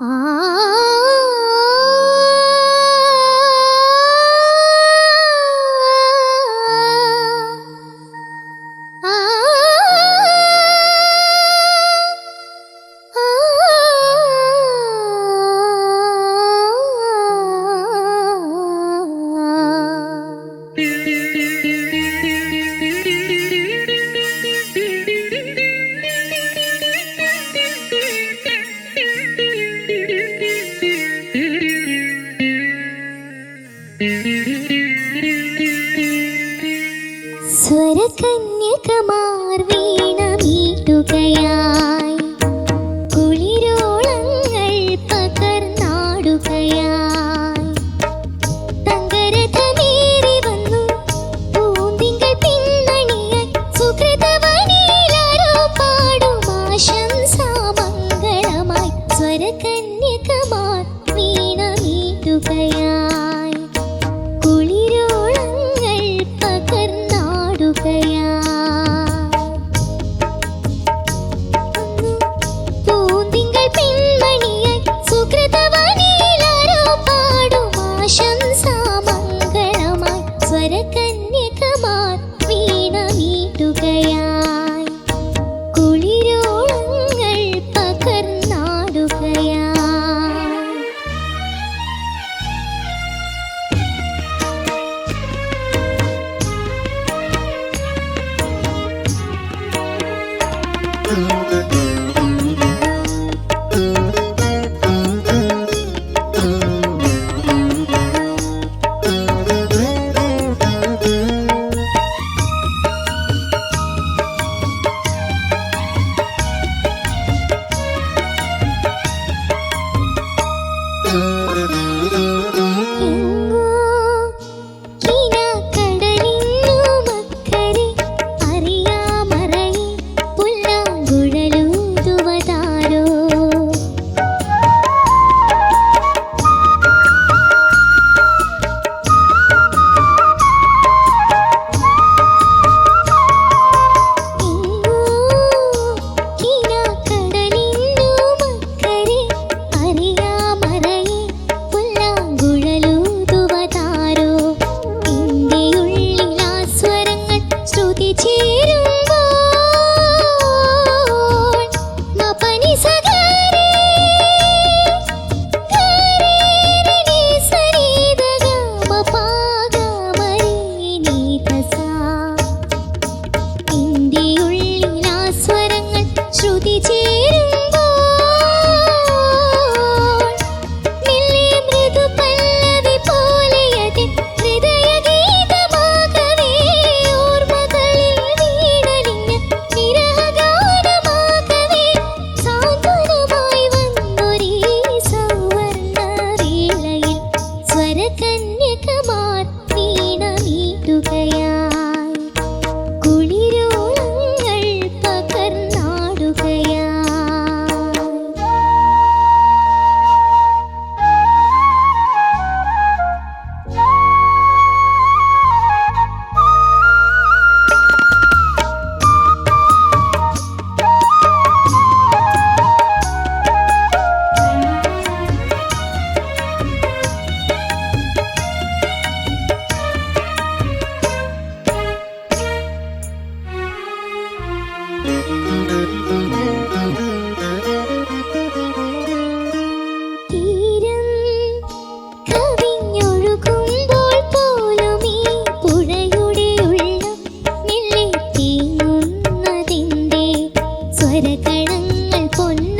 啊。സ്വരകന്യകമാർ വീണമീട്ടുകയായി കുളിരോളങ്ങൾ പകർന്നാടുകയായി. തങ്കരഥമേറി വന്നു. പാടും സ്വരകന്യകമാർ കുളിരോളങ്ങൾ Ooh. മരകണങ്ങൾ പൊന്നു